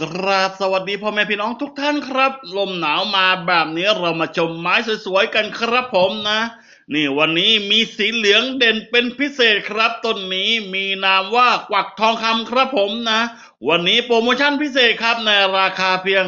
กราบสวัสดีพ่อแม่พี่น้องทุกท่านครับ ลมหนาวมาแบบนี้เรามาชมไม้สวยๆกันครับผมนะ นี่วันนี้มีสีเหลืองเด่นเป็นพิเศษครับต้นนี้มีนามว่ากวักทองคำครับผมนะ วันนี้โปรโมชั่นพิเศษครับ ในราคาเพียง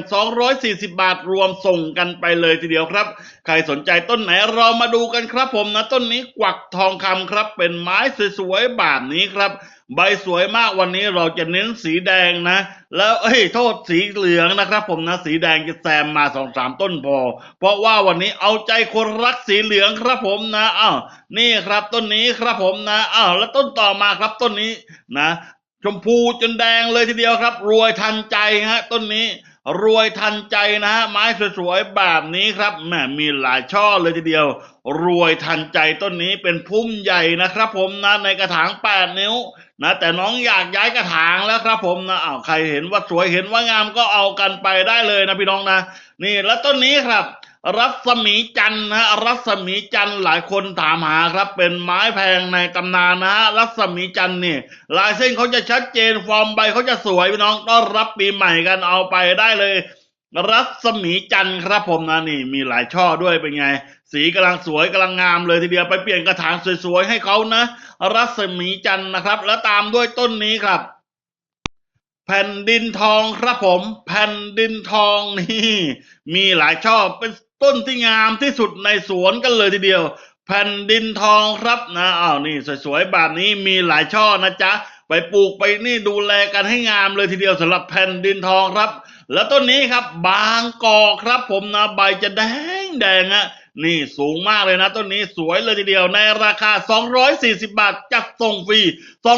240 บาทรวมส่งกันไปเลยทีเดียวครับ ใครสนใจต้นไหนเรามาดูกันครับผมนะ ต้นนี้กวักทองคำครับ เป็นไม้สวยๆแบบนี้ครับ ใบสวยมากวันนี้เราจะเน้นสีแดงนะ แล้วเอ้ยโทษสีเหลืองนะครับผมนะ สีแดงจะแซมมาสองสามต้นพอ เพราะว่าวันนี้เอาใจคนรักสีเหลืองครับผมนะอ้าวนี่ครับต้นนี้ครับผมนะอ้าวแล้วต้นต่อมาครับต้นนี้นะ ชมพูจนแดงเลยทีเดียวครับ รวยทันใจฮะ ต้นนี้รวยทันใจนะฮะไม้สวยๆแบบนี้ครับแหมมีหลายช่อเลยทีเดียว รวยทันใจต้นนี้เป็นพุ่มใหญ่นะครับ ผมนะในกระถาง 8 นิ้วนะแต่น้องอยากย้ายกระถางแล้วครับ ผมนะอ้าวใครเห็นว่าสวยเห็นว่างามก็เอากันไปได้เลยนะพี่น้องนะ นี่แล้วต้นนี้ครับ รัศมีจันทร์นะฮะรัศมีจันทร์หลายคนถามหาครับ เป็นไม้แพงในตำนานนะฮะรัศมีจันทร์นี่ลายเส้นเขาจะชัดเจนฟอร์มใบเขาจะสวยพี่น้องต้อนรับปีใหม่กันเอาไปได้เลย รัศมีจันทร์ครับผมนะนี่ มีหลายช่อด้วยเป็นไง สีกำลังสวยกำลังงามเลยทีเดียวไปเปลี่ยนกระถางสวยๆให้เขานะ รัศมีจันทร์นะครับ แล้วตามด้วยต้นนี้ครับแผ่นดินทองครับผม แผ่นดินทองนี่ มีหลายช่อเป็น ต้นที่งามที่สุดในสวนกันเลยทีเดียว แผ่นดินทองครับนะอ้าวนี่สวยๆแบบนี้มีหลายช่อนะจ๊ะไปปลูกไปนี่ดูแลกันให้งามเลยทีเดียวสำหรับแผ่นดินทองครับ แล้วต้นนี้ครับบางกอกครับผมนะใบจะแดงแดงอะ นี่สูงมากเลยนะต้นนี้สวยเลยทีเดียวในราคา 240 บาทจัดส่งฟรี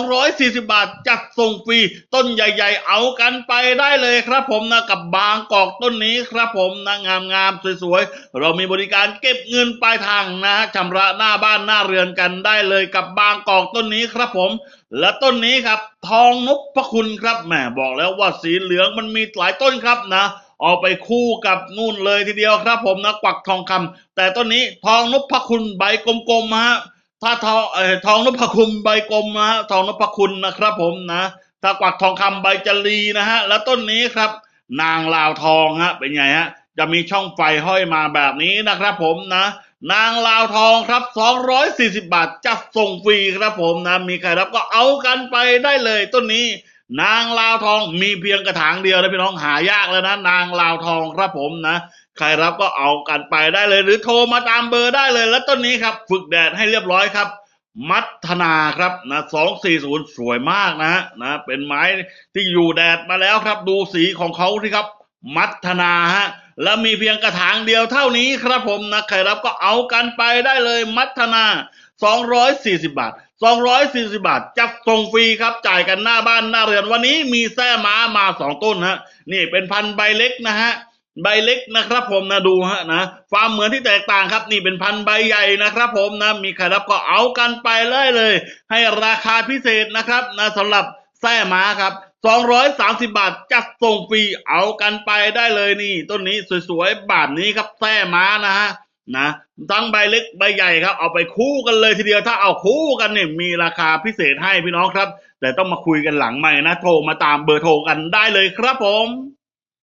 240 บาทจัดส่งฟรี ต้นใหญ่ ๆ เอากันไปได้เลยครับผมนะกับบางกอกต้นนี้ครับผมนะงามๆสวยๆ เรามีบริการเก็บเงินปลายทางนะชำระหน้าบ้านหน้าเรือนกันได้เลยกับบางกอกต้นนี้ครับผมและต้นนี้ครับ ทองนพคุณครับแหมบอกแล้วว่าสีเหลืองมันมีหลายต้นครับนะ เอาไปคู่กับนู่นเลยทีเดียวครับ ผมนะกวักทองคำแต่ต้นนี้ทองนพคุณใบกลมๆฮะถ้าทองทองนพคุณใบกลมนะฮะทองนพคุณนะครับผมนะถ้ากวักทองคำใบจรีนะฮะแล้วต้นนี้ครับ นางลาวทองฮะเป็นไงฮะจะมีช่องไฟห้อยมาแบบนี้นะครับผมนะ นางลาวทองครับ 240 บาทจัดส่งฟรีครับผมนะ มีใครรับก็เอากันไปได้เลยต้นนี้ นางลาวทองมีเพียงกระถางเดียวนะพี่น้องหายากแล้วนะ นางลาวทองครับผมนะ ใครรับก็เอากันไปได้เลย หรือโทรมาตามเบอร์ได้เลย แล้วต้นนี้ครับ ฝึกแดดให้เรียบร้อยครับ มัทนาครับนะ240สวยมากนะฮะนะ เป็นไม้ที่อยู่แดดมาแล้วครับ ดูสีของเขาที่ครับ มัทนาฮะแล้วมีเพียงกระถางเดียวเท่านี้ครับผมนะใครรับก็เอากันไปได้เลย มัทนา 240 บาท 240 บาท จัดส่งฟรีครับ จ่ายกันหน้าบ้านหน้าเรือนวันนี้มีแส้ม้ามาสองต้นฮะ นี่เป็นพันใบเล็กนะฮะ ใบเล็กนะครับผมนะดูฮะนะความเหมือนที่แตกต่างครับ นี่เป็นพันใบใหญ่นะครับ ผมนะ มีใครรับก็เอากันไปเลยเลย ให้ราคาพิเศษนะครับนะสำหรับแส้ม้าครับ230 บาทจัดส่งฟรีเอากันไปได้เลยนี่ ต้นนี้สวยๆแบบนี้ครับแส้ม้านะฮะ นะทั้งใบเล็กใบใหญ่ครับ เอาไปคู่กันเลยทีเดียวถ้าเอาคู่กันเนี่ยมีราคาพิเศษให้พี่น้องครับ แต่ต้องมาคุยกันหลังใหม่นะ โทรมาตามเบอร์โทรกันได้เลยครับผม